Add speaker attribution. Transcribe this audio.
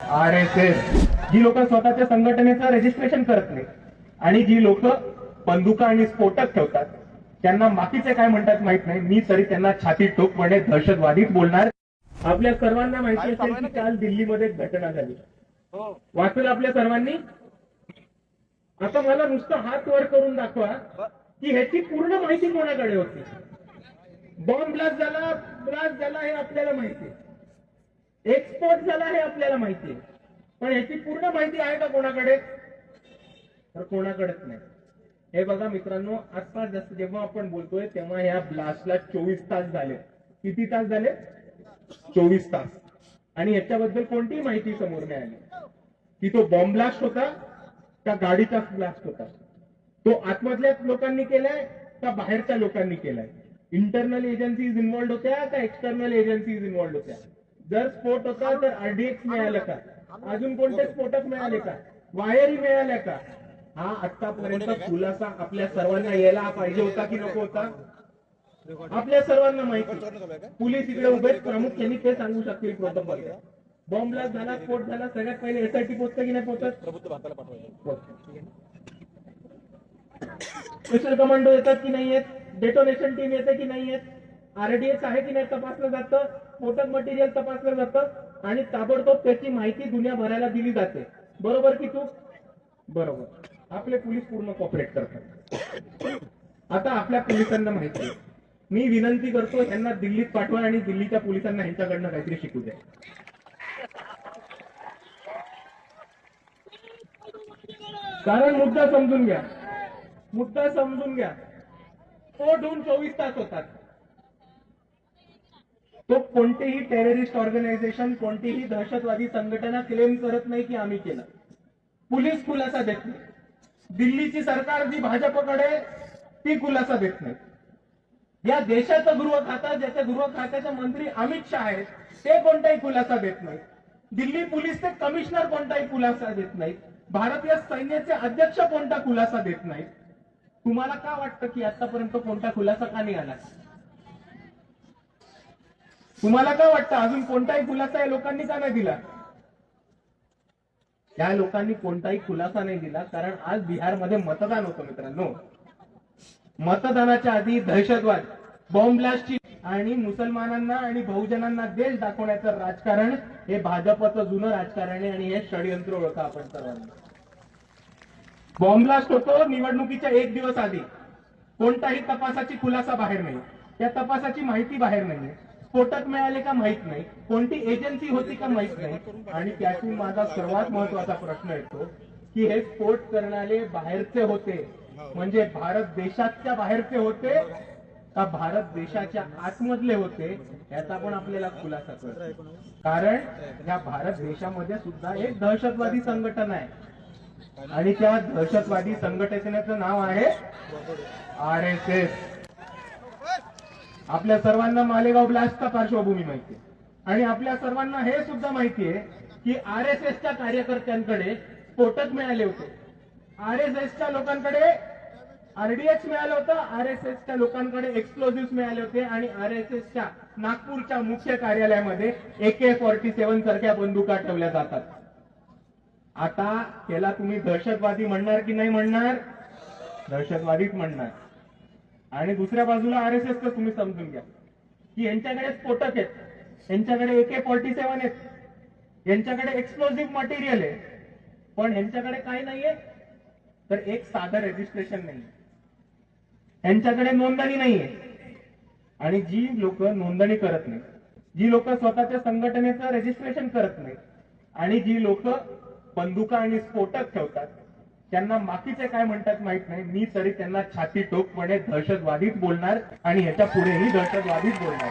Speaker 1: R S S. जी लोक स्वतःच्या संघटनेचं रजिस्ट्रेशन करत नाही आणि जी लोक बंदुका आणि स्फोटक ठेवतात त्यांना बाकीचे काय म्हणतात माहीत नाही. मी तरी त्यांना छाती टोकपणे दहशतवादीच बोलणार. आपल्या सर्वांना माहिती असेल की काल दिल्लीमध्ये एक घटना झाली. वाचलं आपल्या सर्वांनी? आता मला नुसतं हात वर करून दाखवा की ह्याची पूर्ण माहिती कोणाकडे होती? बॉम्ब ब्लास्ट झाला ब्लास्ट झाला हे आपल्याला माहिती आहे. एक्सपोर्ट झाला हे आपल्याला माहिती आहे. पण याची पूर्ण माहिती आहे का कोणाकडे? तर कोणाकडेच नाही. हे बघा मित्रांनो आसपास जास्त जेव्हा आपण बोलतोय तेव्हा ह्या ब्लास्टला चोवीस तास झाले. किती तास झाले? चोवीस तास. आणि याच्याबद्दल कोणतीही माहिती समोर नाही आली. की तो बॉम्ब ब्लास्ट होता का गाडीचा ब्लास्ट होता? तो आतमधल्या लोकांनी केलाय का बाहेरच्या लोकांनी केलाय? इंटरनल एजन्सीज इन्व्हॉल्ड होत्या का एक्सटर्नल एजन्सीज इन्व्हॉल्ड होत्या? जर स्फोट होता तर आरडीएक्स मिळालं का? अजून कोणते स्फोटक मिळाले का? वायरी मिळाल्या का? हा आतापर्यंत खुलासा आपल्या सर्वांना यायला पाहिजे होता की नको होता? आपल्या सर्वांना माहिती. पोलीस इकडे उभे आहेत, प्रामुख्याने ते सांगू शकतील प्रोटोकॉल. बॉम्ब ब्लास्ट झाला स्फोट झाला सगळ्यात पहिले एसआयटी पोहोचतं की नाही पोहोचतं. स्पेशल कमांडो येतात की नाही येत? डेटोनेशन टीम येते की नाही येत? आरडीएस आहे की नाही तपासलं जातं? स्फोटक मटेरियल तपासलं जातं? आणि ताबडतोब त्याची माहिती दुनियाभराला दिली जाते. बरोबर की तू बरोबर. आपले पोलीस पूर्ण कॉपरेट करतात. आता आपल्या पोलिसांना माहिती आहे. मी विनंती करतो यांना दिल्लीत पाठवा आणि दिल्लीच्या पोलिसांना ह्यांच्याकडनं काहीतरी शिकू द्या. कारण मुद्दा समजून घ्या. मुद्दा समजून घ्या. स्फोट होऊन चोवीस तास होतात. तो कोणतेही टेररिस्ट ऑर्गनायझेशन कोणतीही दहशतवादी संघटना क्लेम करत नाही की आम्ही केलं. पोलीस खुलासा देत नाही. दिल्लीची सरकार जी भाजपकडे ती खुलासा देत नाही. या देशाचं गृह खाता ज्याच्या गृह खात्याचे मंत्री अमित शहा आहेत ते कोणताही खुलासा देत नाही. दिल्ली पोलीसचे कमिशनर कोणताही खुलासा देत नाही. भारतीय सैन्याचे अध्यक्ष कोणता खुलासा देत नाहीत तुम्हाला का वाटतं की आतापर्यंत कोणता खुलासा का नाही आला? तुम्हाला काय वाटतं? अजून कोणताही खुलासा या लोकांनी का नाही दिला? या लोकांनी कोणताही खुलासा नाही दिला कारण आज बिहारमध्ये मतदान होतं मित्रांनो. मतदानाच्या आधी दहशतवाद बॉम्ब ब्लास्टची आणि मुसलमानांना आणि बहुजनांना देश दाखवण्याचं राजकारण हे भाजपचं जुनं राजकारण आहे आणि हे षडयंत्र ओळखा आपण सर्वांना. बॉम्ब ब्लास्ट होतो निवडणुकीच्या एक दिवस आधी. कोणताही तपासाची खुलासा बाहेर नाही. त्या तपासाची माहिती बाहेर नाही स्फोटक मिळाले का माहीत नाही. कोणती एजन्सी होती का माहीत नाही. आणि त्यातून माझा सर्वात महत्त्वाचा प्रश्न येतो की हे स्फोट करणारे बाहेरचे होते. म्हणजे भारत देशाच्या बाहेरचे होते का भारत देशाच्या आतमधले होते याचा पण आपल्याला खुलासा करतो कारण या भारत देशामध्ये सुद्धा एक दहशतवादी संघटना आहे. आणि त्या दहशतवादी संघटनेचं नाव आहे आर एस एस आपल्या सर्वांना मालेगाव ब्लास्टचा पार्श्वभूमी माहिती आहे आणि आपल्या सर्वांना हे सुद्धा माहिती आहे की आर एस एसच्या कार्यकर्त्यांकडे स्फोटक मिळाले होते. आर एस एसच्या लोकांकडे आरडीएक्स मिळालं होतं आर एस एसच्या लोकांकडे एक्सप्लोजिव्ह मिळाले होते आणि आर एस एसच्या नागपूरच्या मुख्य कार्यालयामध्ये ए के फॉर्टी सेव्हन सारख्या बंदुका ठेवल्या जातात. आता त्याला तुम्ही दहशतवादी म्हणणार की नाही म्हणणार? दहशतवादीच म्हणणार. आणि दुसऱ्या बाजूला आर एस एसचं तुम्ही समजून घ्या. की यांच्याकडे स्फोटक आहेत. यांच्याकडे ए के फॉर्टी सेव्हन आहेत. यांच्याकडे एक्सप्लोजिव्ह मटेरियल आहे. पण यांच्याकडे काय नाहीये. तर एक साधं रजिस्ट्रेशन नाही यांच्याकडे नोंदणी नाहीये. आणि जी लोक नोंदणी करत नाही जी लोक स्वतःच्या संघटनेचं रजिस्ट्रेशन करत नाही आणि जी लोक बंदुका आणि स्फोटक ठेवतात त्यांना बाकीचे काय म्हणतात माहीत नाही. मी तरी त्यांना छाती टोकपणे दहशतवादीच बोलणार आणि ह्याच्या पुढेही दहशतवादीच बोलणार.